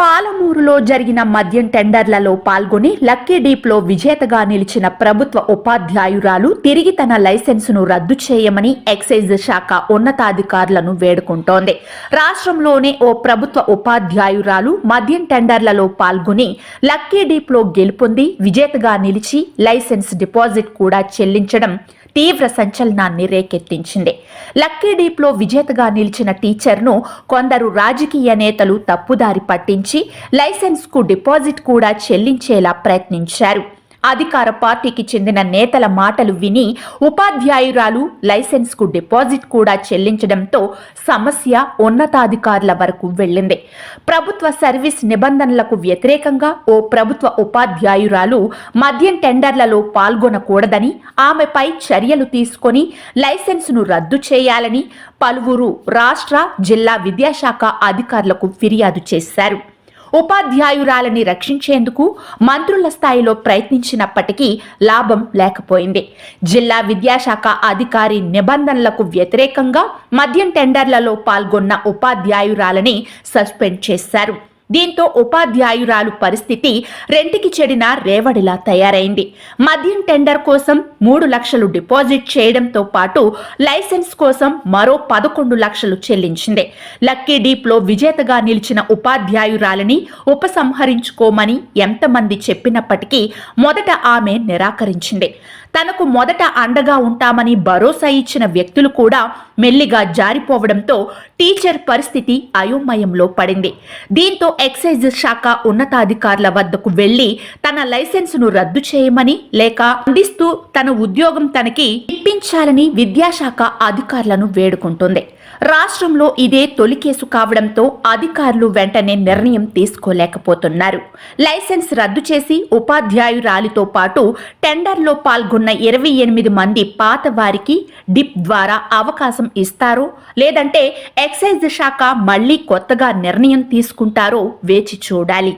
పాలమూరులో జరిగిన మద్యం టెండర్లలో పాల్గొని లక్కీ డీప్లో విజేతగా నిలిచిన ప్రభుత్వ ఉపాధ్యాయురాలు తిరిగి తన లైసెన్సును రద్దు చేయమని ఎక్సైజ్ శాఖ ఉన్నతాధికారులను వేడుకుంటోంది. రాష్ట్రంలోనే ఓ ప్రభుత్వ ఉపాధ్యాయురాలు మద్యం టెండర్లలో పాల్గొని లక్కీ డీప్లో గెలుపొంది విజేతగా నిలిచి లైసెన్స్ డిపాజిట్ కూడా చెల్లించడం తీవ్ర సంచలనాన్ని రేకెత్తించింది. లక్కీ డీప్లో విజేతగా నిలిచిన టీచర్ను కొందరు రాజకీయ నేతలు తప్పుదారి పట్టించి లైసెన్స్కు డిపాజిట్ కూడా చెల్లించేలా ప్రయత్నించారు. అధికార పార్టీకి చెందిన నేతల మాటలు విని ఉపాధ్యాయురాలు లైసెన్స్కు డిపాజిట్ కూడా చెల్లించడంతో సమస్య ఉన్నతాధికారుల వరకు వెళ్ళింది. ప్రభుత్వ సర్వీస్ నిబంధనలకు వ్యతిరేకంగా ఓ ప్రభుత్వ ఉపాధ్యాయురాలు మద్యం టెండర్లలో పాల్గొనకూడదని ఆమెపై చర్యలు తీసుకొని లైసెన్సును రద్దు చేయాలని పలువురు రాష్ట్ర జిల్లా విద్యాశాఖ అధికారులకు ఫిర్యాదు చేశారు. ఉపాధ్యాయురాలని రక్షించేందుకు మంత్రుల స్థాయిలో ప్రయత్నించినప్పటికీ లాభం లేకపోయింది. జిల్లా విద్యాశాఖ అధికారి నిబంధనలకు వ్యతిరేకంగా మద్యం టెండర్లలో పాల్గొన్న ఉపాధ్యాయురాలని సస్పెండ్ చేశారు. దీంతో ఉపాధ్యాయురాలు పరిస్థితి రెంటికి చెడిన రేవడిలా తయారైంది. మద్యం టెండర్ కోసం మూడు లక్షలు డిపాజిట్ చేయడంతో పాటు లైసెన్స్ కోసం మరో పదకొండు లక్షలు చెల్లించింది. లక్కీ డీప్లో విజేతగా నిలిచిన ఉపాధ్యాయురాలని ఉపసంహరించుకోమని ఎంతమంది చెప్పినప్పటికీ మొదట ఆమె నిరాకరించింది. తనకు మొదట అండగా ఉంటామని భరోసా ఇచ్చిన వ్యక్తులు కూడా మెల్లిగా జారిపోవడంతో టీచర్ పరిస్థితి అయోమయంలో పడింది. దీంతో ఎక్సైజ్ శాఖ ఉన్నతాధికారుల వద్దకు వెళ్ళి తన లైసెన్సును రద్దు చేయమని లేక అందిస్తూ తన ఉద్యోగం తనకి ఇప్పించాలని విద్యాశాఖ అధికారులను వేడుకుంటుంది. రాష్ట్రంలో ఇదే తొలి కేసు కావడంతో అధికారులు వెంటనే నిర్ణయం తీసుకోలేకపోతున్నారు. లైసెన్స్ రద్దు చేసి ఉపాధ్యాయురాలితో పాటు టెండర్లో పాల్గొన్న ఇరవై ఎనిమిది మంది పాత వారికి డిప్ ద్వారా అవకాశం ఇస్తారో లేదంటే ఎక్సైజ్ శాఖ మళ్ళీ కొత్తగా నిర్ణయం తీసుకుంటారో వేచి చూడాలి.